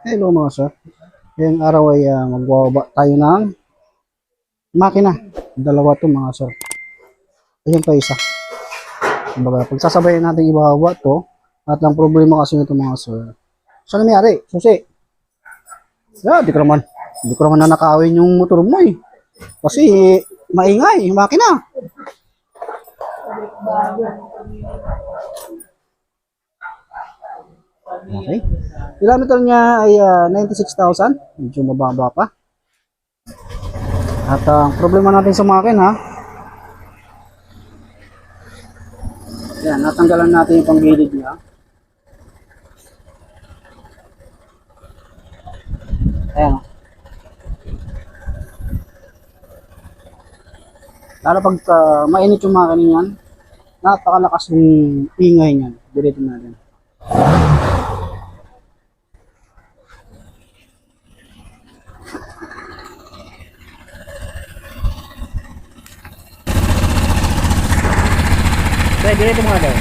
Hello mga sir. Ngayong araw ay uh, magbababa tayo ng makina. Dalawa to mga sir. Ayun pa isa. Kumbaga, pagsasabayan natin ibababa to, at ang problema kasi nito mga sir. Saan nangyari? Susi. Yeah, di ko naman. Di ko naman na nakawin yung motor mo eh. Kasi maingay, yung makina. Okay. Kilometer niya ay ah, 96,000. Medyo mababa pa. At ah, ang problema natin sa makina, yan, natanggalan natin yung panggilid niya. Ayan. Lalo pag ah, mainit yung makina niyan, napakalakas yung ingay niyan. Dilitin natin. Kaya dilitin mo nga daw.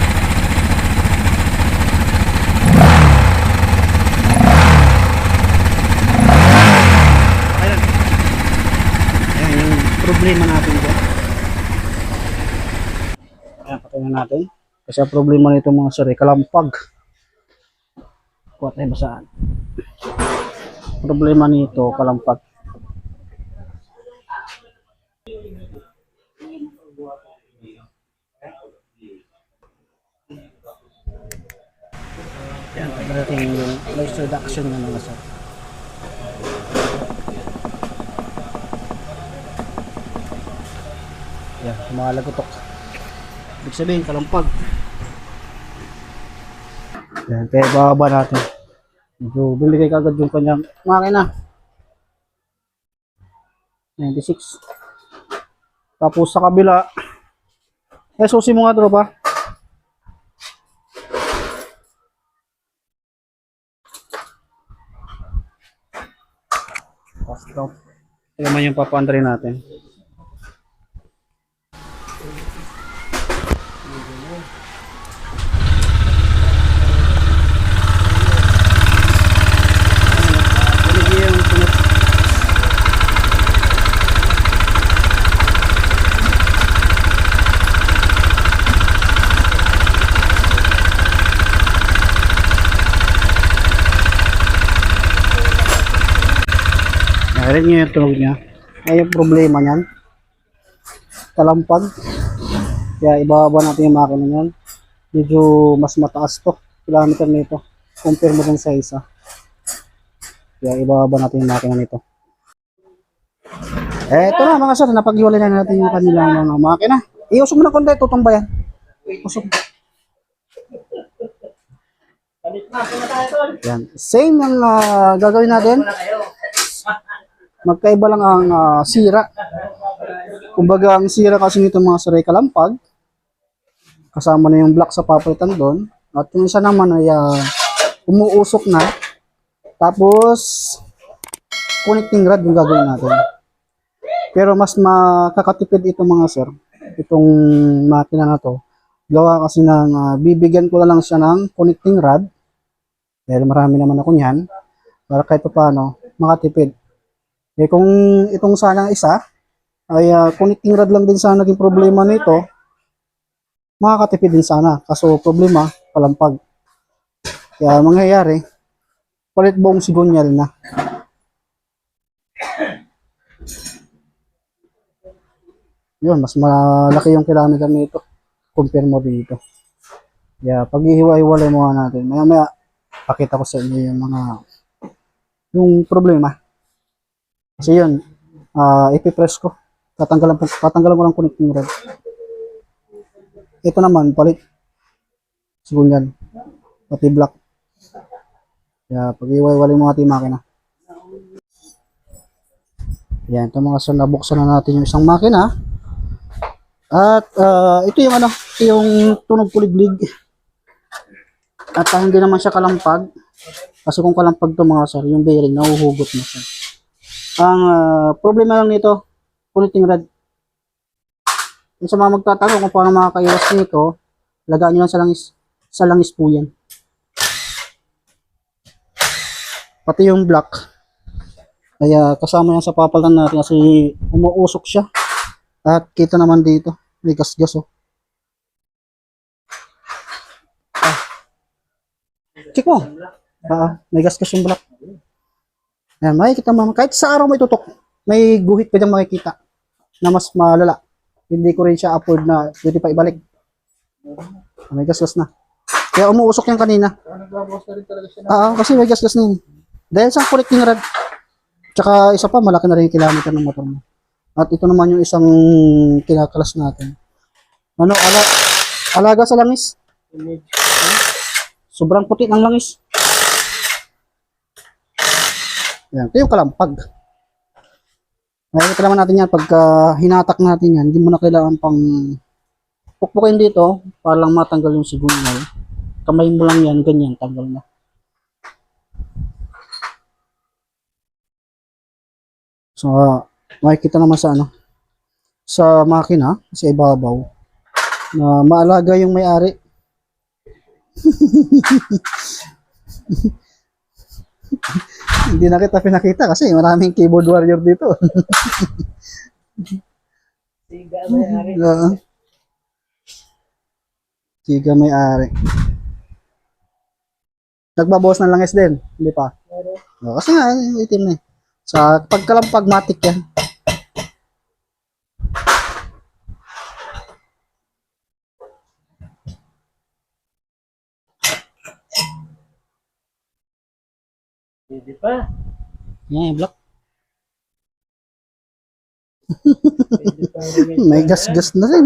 Ayan. Ayan yung problema natin dyan. Ayan, patay na natin. Kasi problema nito mga sir, kalampag. Kuha tayo basaan. Problema nito, kalampag. Yan, pagdating yung noise reduction ng mga sir. Yan, mga lagutok. Ibig sabihin, kalampag. Yan, kaya bababa natin. Medyo biligay kagad yung kanyang makina. 96. Tapos sa kabila, eh susi mo nga tropa. Tapos ito. Ito naman yung papaandrin natin. Narinig niyo yung tunog niya. Ay, yung problema niyan. Kalampag. Kaya ibababa natin yung makina niyan. Medyo mas mataas to. Kilometer nito. Compare mo dun sa isa. Kaya ibababa natin yung makina nito. Ito na mga sir. Napag-iwalay na natin yung kanilang mga makina. Iusok mo na konti. Tutumba yan. Usok. Yan. Same yung ah, gagawin natin. Magkaiba lang ang ah, sira. Kumbaga, ang sira kasi nito mga saray kalampag, kasama na yung black sa papalitan doon. At yung isa naman ay ah, umuusok na. Tapos, connecting rod yung gagawin natin. Pero mas makakatipid ito mga sir. Itong makina na to. Gawa kasi ng, ah, bibigyan ko na lang siya ng connecting rod. Dahil marami naman ako niyan. Para kahit pa paano, makatipid. Eh kung itong sana isa, ay ah, connecting rod lang din sana naging problema nito, makakatipid din sana. Kaso problema, palampag. Kaya mangyayari, palit buong sigunyal na. Yun, mas malaki yung kilometer nito. Compare mo dito. Kaya pag ihiwa-hiwalay mo nga natin, maya maya, pakita ko sa inyo yung mga yung problema. Kasi yun, ah ipipress ko. Tatanggalan, po, tatanggalan ko ng connecting rod. Ito naman, palit. Sigunyan. Pati block. Kaya pag iwaiwalay mo natin yung makina. Yan, ito mga sir, nabuksan na natin yung isang makina. At ah, ito yung ano, yung tunog kuliglig. At ah, hindi naman siya kalampag. Kasi kung kalampag to mga sir, yung bearing, nahuhugot na siya. Ang ah, problema lang nito, connecting rod. Yung sa mga magtatanong kung paano makakaiwas nito, lagaan nyo lang sa langis, sa langis po yan. pati yung black. Kaya kasama yan sa papalitan natin kasi umuusok siya. At kita naman dito, may gas-gas oh. Ah. Check mo. Ah, may gas-gas yung black. Ayan, makikita mo. Kahit sa araw may tutok, may guhit pa dyan makikita na mas malala. Hindi ko rin siya afford na pwede pa ibalik. May gas-gas na. Kaya umuusok yan kanina. Siya Oo, kasi may gas-gas na yun. Dahil sa connecting rod. Tsaka isa pa, malaki na rin yung kilometer ng motor mo. At ito naman yung isang kinakalas natin. Ano, ala, alaga sa langis. Sobrang puti ng langis. Yan, ito yung kalampag. Nakikita naman natin yan, pagka hinatak natin yan, hindi mo na kailangan pang pukpukin dito para lang matanggal yung sigunyal. Kamay mo lang yan, ganyan, tanggal na. So, ah, makikita naman sa ano, sa makina, sa ibabaw, na maalaga yung may-ari. Hindi na kita pinakita kasi maraming keyboard warrior dito. Siga may ari. Oo. Siga may-ari. Nagbabawas ng langis din, hindi pa. Pero, Oo, kasi nga, itim na eh. Sa pagkalampag matik yan. Hindi pa. Yan, yung block. Pwede pa rin. May gas-gas na rin.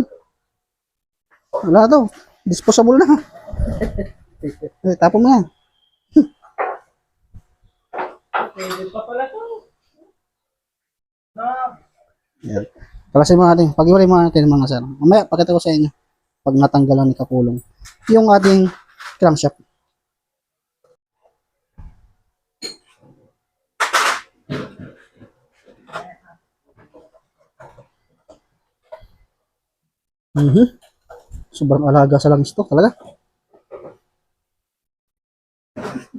Wala daw. Disposable na. eh, tapon mo yan. Pwede pa pala to. Na, Yan. Palasin mo natin. Pag-iwalay mo natin mga sir. Mamaya, pakita ko sa inyo. Pag natanggalan ni Kapulong. Yung ating crankshaft. Mhm. Sobrang alaga sa langis to, talaga.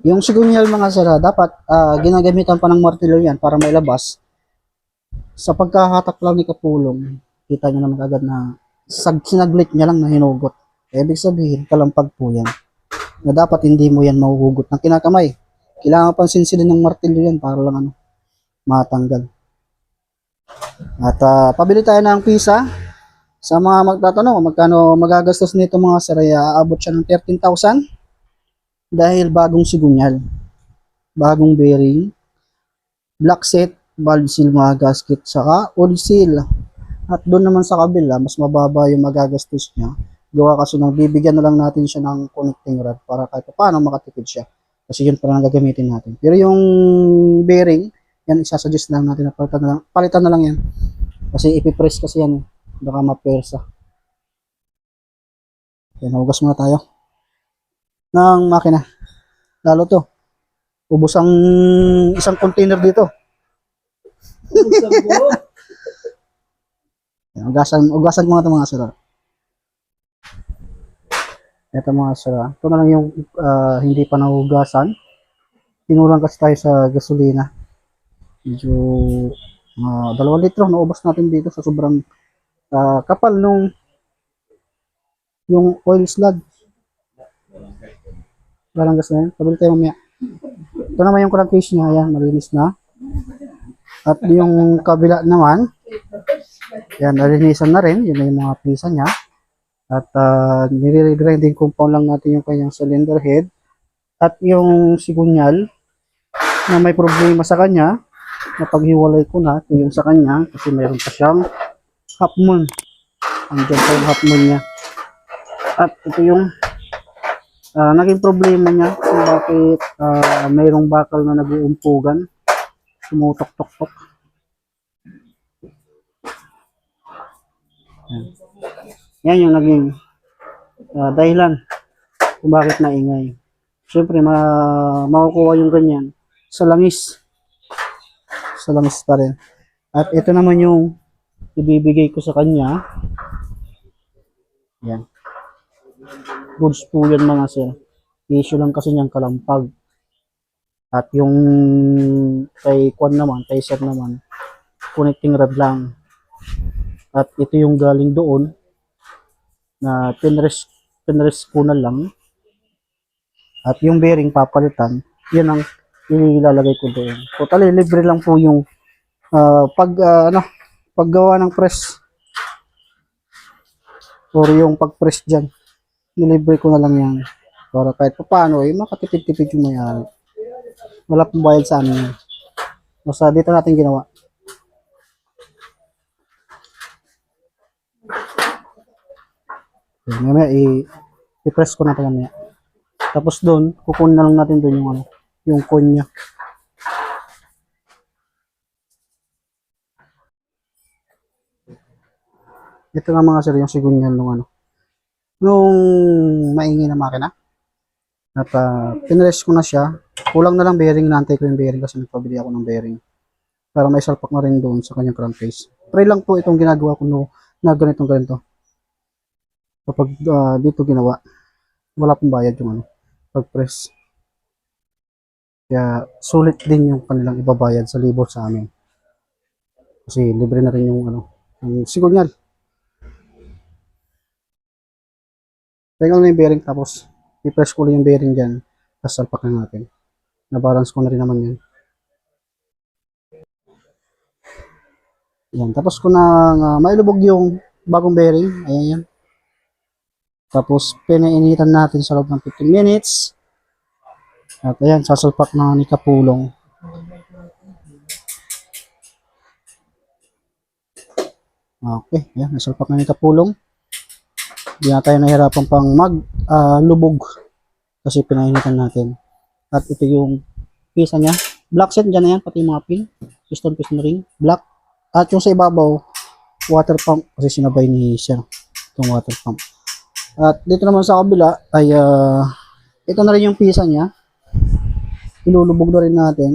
Yung sigunyal mga sir, ah, dapat ah, ginagamitan pa ng martilyo yan para mailabas sa pagkahatak lang ni Kapulong, kita nyo naman agad na sag sinaglit niya lang na hinugot. Ibig sabihin, kalampag po yan. Na dapat hindi mo yan mahuhugot ng kinakamay. Kailangan pang sinsilin ng martilyo yan para lang ano, matanggal. At ah, pabili tayo ng pisa. Sa mga magtatanong, magkano magagastos nito mga saraya, aabot siya ng 13,000 dahil bagong sigunyal, bagong bearing, black set, valve seal mga gasket saka oil seal. At doon naman sa kabila mas mababa yung magagastos niya. Gawa kasi nang bibigyan na lang natin siya ng connecting rod para kahit paano makatipid siya. Kasi yun pa lang gagamitin natin. Pero yung bearing yan isasuggest lang natin na palitan na lang, palitan na lang yan. Kasi ipipress kasi yan eh. Baka mapersa yan hugas muna tayo ng makina lalo to ubos ang isang container dito. Yan, Ugasan, ugasan ko nga ito mga sira. Ito mga sira. Ito na lang yung ah, hindi pa nahugasan. Tinulang kasi tayo sa gasolina. Medyo uh, dalawang litro naubos natin dito sa sobrang ah, kapal nung yung oil slug. Walang gas na yun. Pabili tayo mamaya. Ito naman yung crankcase niya. Ayan, malinis na. At yung kabila naman, yan, nalinisan na rin. Yun na yung mga pisa niya. At uh, nire-grinding compound lang natin yung kanyang cylinder head. At yung sigunyal na may problema sa kanya, napaghiwalay ko na. Ito yung sa kanya kasi mayroon pa siyang half moon. Andiyan pa yung half moon niya. At ito yung ah, naging problema niya kung bakit ah, mayroong bakal na nag-uumpugan. Sumutok-tok-tok. Yan yung naging ah, dahilan kung bakit naingay. Siyempre, ma makukuha yung ganyan sa langis. Sa langis pa rin. At ito naman yung ibibigay ko sa kanya. Yan. Goods po yan mga sir. Issue lang kasi niyang kalampag. At yung kay Kwan naman, kay Sir naman, connecting rod lang. At ito yung galing doon na pinres, pinres ko na lang. At yung bearing papalitan, yun ang ilalagay ko doon. Totally libre lang po yung ah, pag ah, ano, paggawa ng press or yung pag-press dyan. Nilibre ko na lang yan. Para kahit pa paano, eh, makatipid-tipid yung mayari. Wala pong bayad sa amin. Basta dito natin ginawa. Okay, mamaya i-press ko na ito mamaya. Tapos doon, kukunin na lang natin doon yung ano, yung coin Ito nga mga sir, yung sigunyal nung ano. Nung maingay na makina. At uh, pinrest ko na siya. Kulang na lang bearing, naantay ko yung bearing kasi nagpabili ako ng bearing. Para may salpak na rin doon sa kanyang crankcase. Pray lang po itong ginagawa ko no, na ganitong ganito. Kapag ah, dito ginawa, wala pong bayad yung ano, pag-press. Kaya sulit din yung kanilang ibabayad sa libor sa amin. Kasi libre na rin yung ano, yung sigunyal. Tingnan na yung bearing tapos i-press ko yung bearing dyan. Tapos salpak na natin. Na-balance ko na rin naman yan. Yan. Tapos ko na uh, mailubog yung bagong bearing. Ayan yan. Tapos pinainitan natin sa loob ng 15 minutes. At ayan, sasalpak na ni Kapulong. Okay, ayan, nasalpak na ni Kapulong. Hindi na tayo nahirapan pang maglubog kasi pinainitan natin. At ito yung pisa niya. Black set dyan na yan, pati mga pin. Piston, piston ring, black. At yung sa ibabaw, water pump kasi sinabay ni siya itong water pump. At dito naman sa kabila ay ah, ito na rin yung pisa niya. Ilulubog na rin natin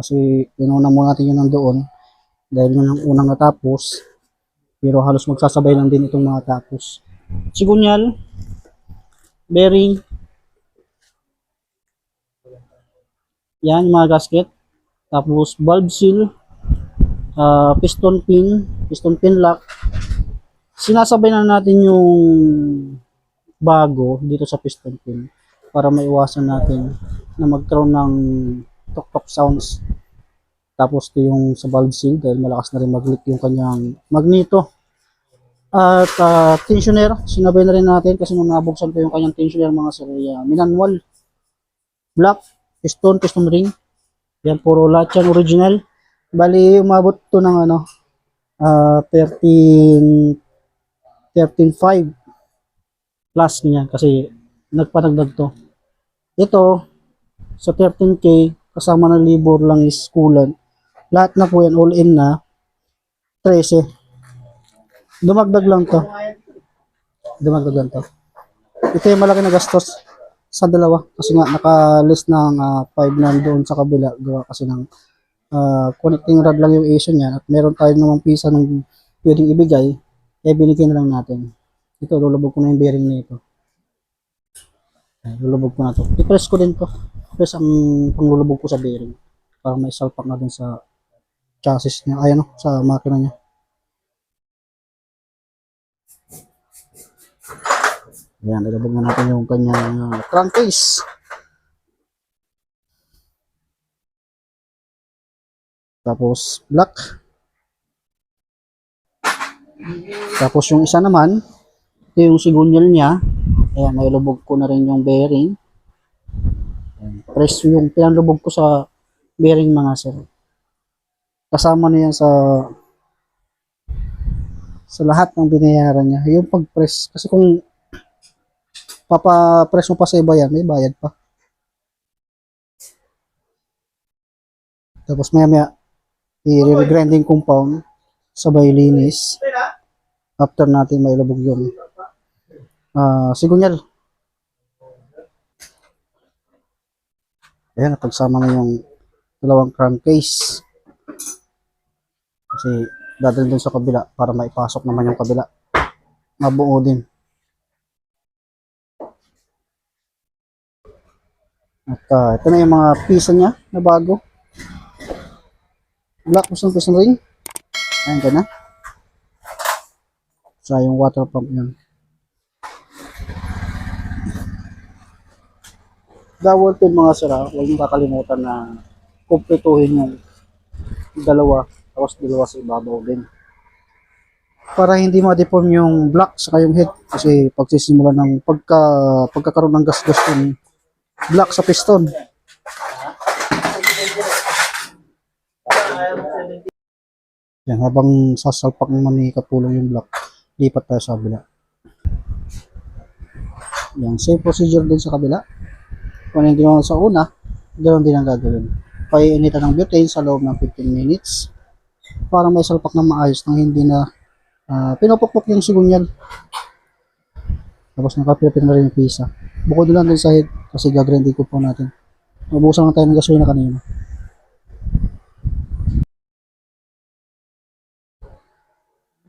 kasi inuna muna natin yun nandoon dahil yun ang unang natapos. Pero halos magsasabay lang din itong mga tapos. Sigunyal, bearing, yan yung mga gasket. Tapos bulb seal, ah, piston pin, piston pin lock. Sinasabay na natin yung bago dito sa piston pin para maiwasan natin na magkaroon ng tok-tok sounds. Tapos ito yung sa valve seal dahil malakas na rin mag-leak yung kanyang magneto. At ah, tensioner, sinabay na rin natin kasi nung nabuksan ko yung kanyang tensioner mga sir, uh, minanwal. Black, piston, piston ring. Yan, puro lahat original. Bali, umabot to ng ano, ah 13, 13.5 plus niya kasi nagpanagdag to. Ito, sa 13K, kasama ng libor lang is coolant. Lahat na po yan, all in na, 13. Dumagdag lang to. Dumagdag lang to. Ito yung malaki na gastos sa dalawa. Kasi nga, naka-list ng 5 na doon sa kabila. Gawa kasi ng ah, connecting rod lang yung issue niya. At meron tayo namang pisa ng pwedeng ibigay. Kaya binigyan na lang natin. Ito, lulubog ko na yung bearing nito. Ayan, lulubog ko na to. I-press ko din to. Press ang panglulubog ko sa bearing. Para may salpak na din sa chassis niya. Ay, ano, sa makina niya. Ayan, ilubog na natin yung kanyang uh, crankcase. Tapos, black. Tapos yung isa naman, ito yung sigunyal niya. Ayan, nailubog ko na rin yung bearing. Press yung pinanlubog ko sa bearing mga sir. Kasama na yan sa sa lahat ng binayaran niya. Yung pag-press. Kasi kung papa-press mo pa sa iba yan, may bayad pa. Tapos maya maya, i-regrinding compound, sabay linis. After natin mailubog yung ah sigunyal. Ayan, napagsama na yung dalawang crankcase. Kasi dadalhin dun sa kabila para maipasok naman yung kabila. Mabuo din. At ah, ito na yung mga pisa niya. na bago. Black kusang kusang ring. Ayan ka na. Sa yung water pump yun. Dawal din mga sira, huwag niyong kakalimutan na kumpletuhin yung dalawa, tapos dalawa sa ibabaw din. Para hindi ma-deform yung block sa yung head kasi pagsisimula ng pagka pagkakaroon ng gas-gas yung block sa piston. Yan, habang sasalpak naman ni Kapulong yung block, lipat tayo sa kabila. Yan, same procedure din sa kabila. Kung ano yung ginawa sa una, ganoon din ang gagawin. Paiinitan ng butane sa loob ng 15 minutes para may salpak na maayos nang hindi na uh, pinupukpok yung sigunyal. Tapos nakapilapin na rin yung pisa. Bukod lang din sa head kasi gagrinding ko po natin. Mabusan lang tayo ng gasolina kanina.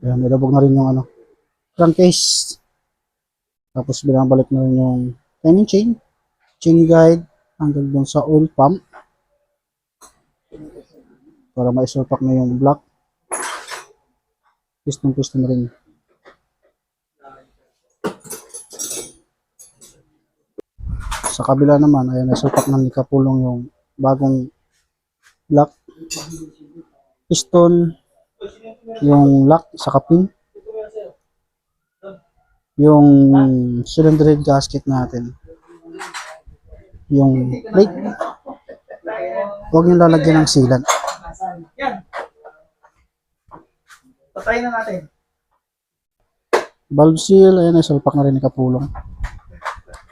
Ayan, nilabog na rin yung ano, crankcase. Tapos binabalik na rin yung timing chain, chain guide, hanggang dun sa oil pump. Para maisulpak na yung block. Piston piston na rin. Sa kabila naman, ayan, naisulpak na ni Kapulong yung bagong block. Piston, yung lock sa kapin, yung cylinder head gasket natin, yung plate, huwag yung lalagyan ng sealant. Yan. Patayin na natin. Valve seal, ayan, isalpak na rin ni Kapulong.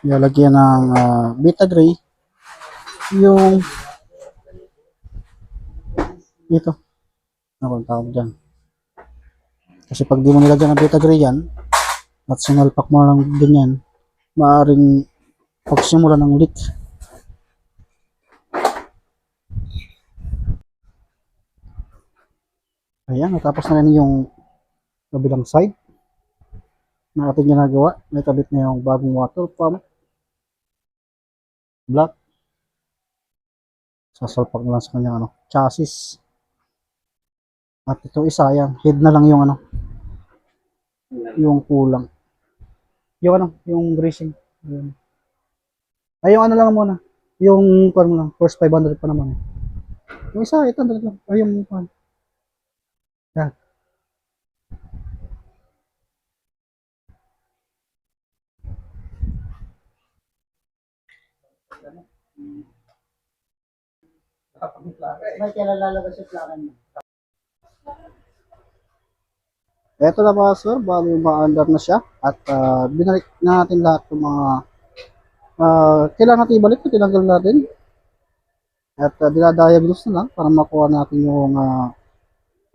Ilalagyan ng ah, beta gray, yung ito, ano ang tawag dyan. Kasi pag di mo nilagyan ng beta gray yan, at sinalpak mo lang din yan, maaaring pagsimula ng leak. Ayan, natapos na rin yung kabilang side na ating ginagawa. May kabit na yung bagong water pump. Black. Sasalpak na lang sa kanyang ano, chassis. At ito isa, ayan, head na lang yung ano, yung kulang. Yung ano, yung greasing. Ayan. Ay, yung ano lang muna. Yung, ano lang, first 500 pa naman. eh. Yung isa, 800 lang. Ay, yung. Yan. May kailan lalabas yung plakan mo? Eto na mga sir, bali ma-under na siya at ah, binalik na natin lahat ng mga ah, kailangan natin ibalik na tinanggal natin at uh, dinadiagnose na lang para makuha natin yung ah,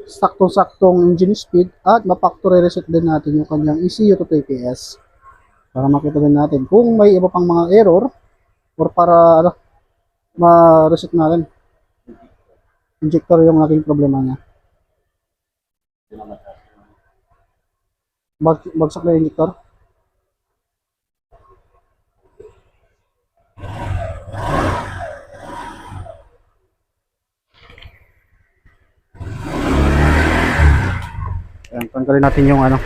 saktong-saktong engine speed at ma-factory reset din natin yung kanyang ECU to TPS para makita din natin kung may iba pang mga error or para ano, ma-reset natin injector yung naging problema niya Bag, bagsak na yung injector Ayan, tanggalin natin yung ano.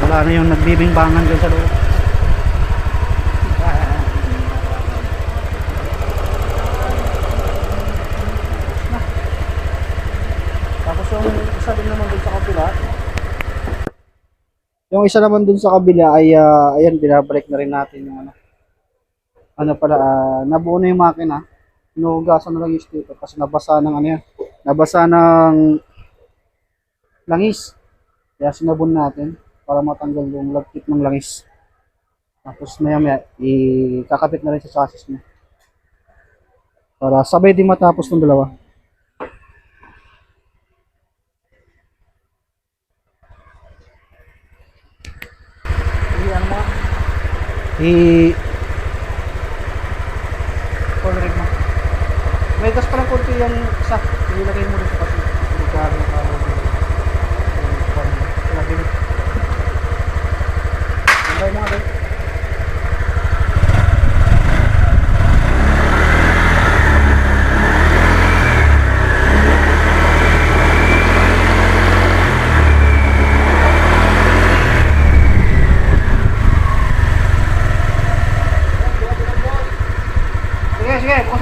Wala na yung nagbibingbangan dyan sa loob. Tapos yung isa din naman dun sa kabila. Yung isa naman dun sa kabila ay ah, ayan binabalik na rin natin yung ano. Ano pala ah, nabuo na yung makina. Inuhugasan na lang yung sticker kasi nabasa ng ano yan. Nabasa ng langis. Kaya sinabon natin para matanggal yung lagkit ng langis. Tapos maya maya ikakapit na rin sa chassis niya. Para sabay din matapos ng dalawa. I tolerate mo. May gas pala konti yung isa. Ilagay mo dito kasi. Magkano yung kamo yung Ilagay mo. Ilagay mo rin. Sige, sige, bukas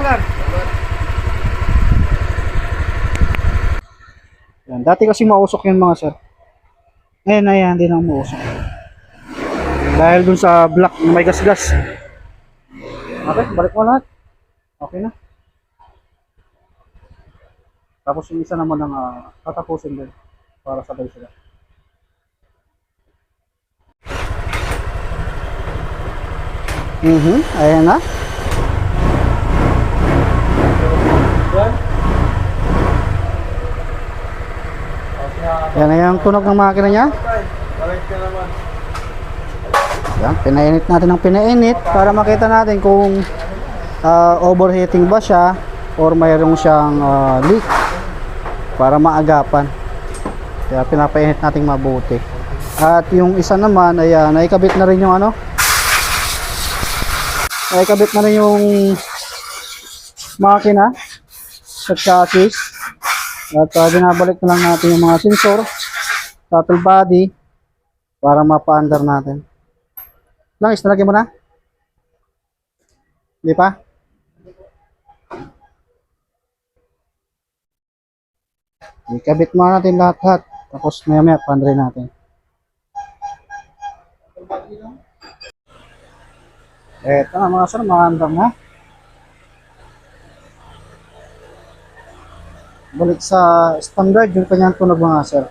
lang. Yan, dati kasi mausok yun mga sir. Ngayon na yan, hindi na mausok. Dahil dun sa black na may gas-gas. Okay, balik mo lahat. Okay na. Tapos yung isa naman ang uh, tatapusin din para sabay sila. Mhm, ayan na. Yan na yung tunog ng makina niya. Balik ka naman. Yan, pinainit natin ng pinainit para makita natin kung ah, overheating ba siya or mayroong siyang ah, leak para maagapan. Kaya pinapainit natin mabuti. At yung isa naman ay naikabit na rin yung ano. Naikabit na rin yung makina sa chassis. At ah, binabalik na lang natin yung mga sensor, throttle body para mapa-under natin. Langis, nalagyan mo na? Hindi pa? Ikabit mo natin lahat-lahat. Tapos maya-maya, pandre natin. Eto na mga sir, maandam na. Balik sa standard yung kanyang tunog mga sir.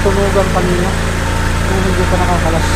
Tunugan kanina. Kung hindi pa nakakalas.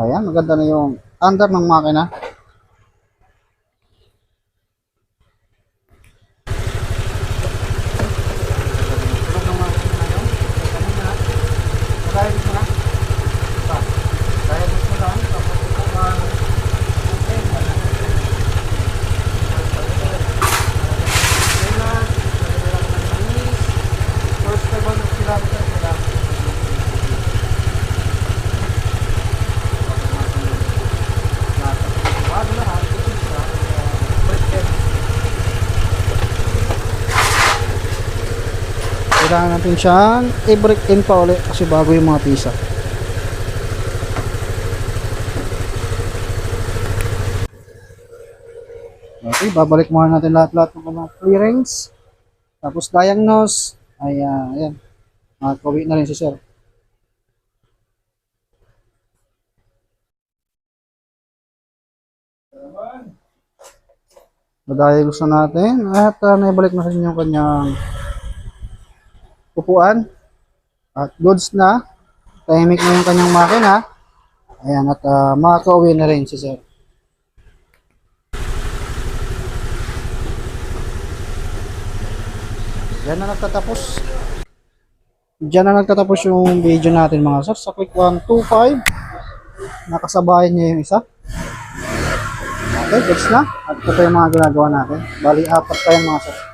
Ayan, maganda na yung under ng makina. First time ba nung sinabi ka sila? Kailangan natin siyang i-break in pa ulit kasi bago yung mga pisa. Okay, babalik muna natin lahat-lahat ng mga clearings. Tapos diagnose. Ay, ah, ayan. Makakawi na rin si sir. Nadiagnose na natin at uh, naibalik na rin yung kanyang upuan. At goods na. Tahimik na yung kanyang makina. Ayan, at uh, makaka-uwi na rin si sir. Yan na nagtatapos. Diyan na nagtatapos yung video natin mga sir. Sa quick 125. Nakasabayan niya yung isa. Okay, goods na. At ito yung mga ginagawa natin. Bali, apat pa yung mga sir.